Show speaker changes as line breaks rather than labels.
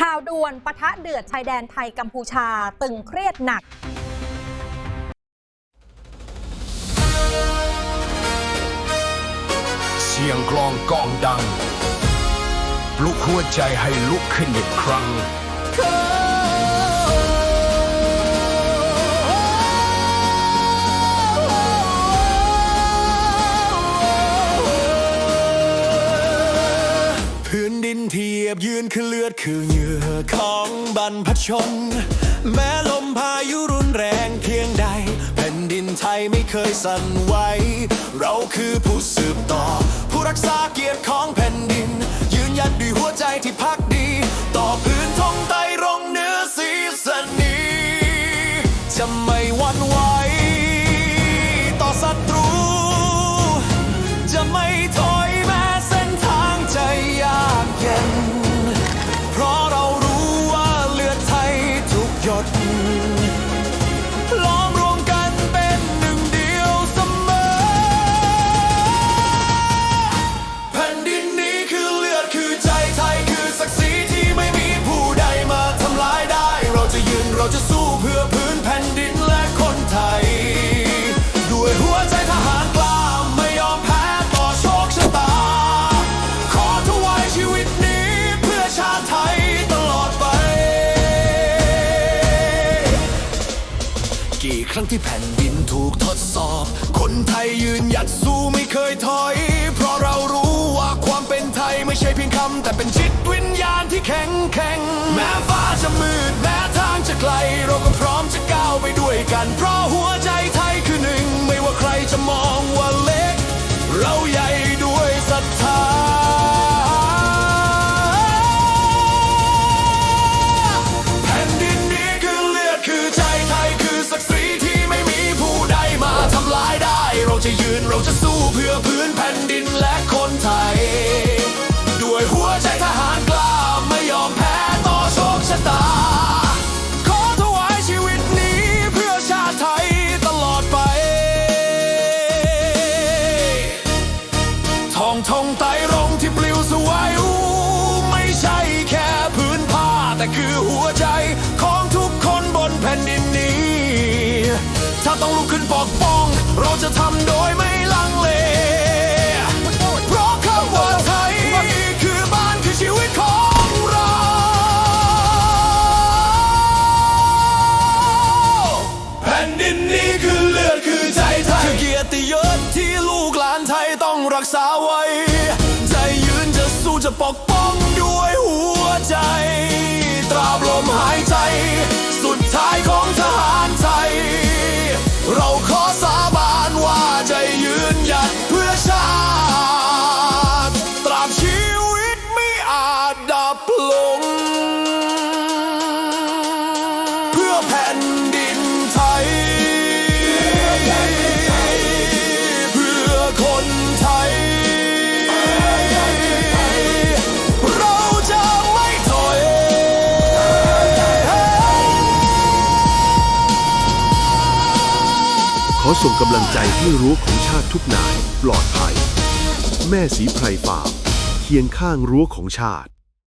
ข่าวด่วนปะทะเดือดชายแดนไทยกัมพูชาตึงเครียดหนัก
เสียงกลองก้องดัง ปลุกหัวใจให้ลุกขึ้นอีกครั้ง
พื้นดินเทียบยืนคือเลือดคือเหงื่อของบรรพชน แม้ลมพายุรุนแรงเพียงใด แผ่นดินไทยไม่เคยสั่นไหวเราคือผู้สืบต่อ ผู้รักษาเกียรติของแผ่นดิน ยืนหยัดด้วยหัวใจที่พักดี ต่อพื้นทงไตรงเนื้อสีสนีจะไม่หวั่นไหวต่ งที่แผ่นดินถูกทดสอบ คนไทยยืนหยัดสู้ไม่เคยถอย เพราะเรารู้ว่าความเป็นไทยไม่ใช่เพียงคำแต่เป็นจิตวิญญาณที่แข็งแกร่งแม้ฟ้าจะมืดแม้ทางจะไกล เราก็พร้อมจะก้าวไปด้วยกัน เพราะหัวใจไทย จะยืนเราจะสู้เพื่อพื้นแผ่นดินและคนไทย ด้วยหัวใจทหารกล้าไม่ยอมแพ้ต่อโชคชะตา ขอถวายชีวิตนี้เพื่อชาติไทยตลอดไป ทองทองไตรรงที่ปลิวสวยอู้ไม่ใช่แค่พื้นผ้าแต่คือหัวใจของทุกคนบนแผ่นดินนี้ ถ้าต้องลุกขึ้นปกป้อง จะทำโดยไม่ลังเล เพราะคำว่าไทย คือบ้านคือชีวิตของเรา แผ่นดินนี้คือเลือดคือใจไทย คือเกียรติยศที่ลูกหลานไทยต้องรักษาไว้ ใจยืนจะสู้จะปกป้องด้วยหัวใจ ตราบลมหายใจ
อส่งกำลังใจให้รั้วของชาติทุกนายปลอดภัย แม่สีไพรฟาร์มเคียงข้างรั้วของชาติ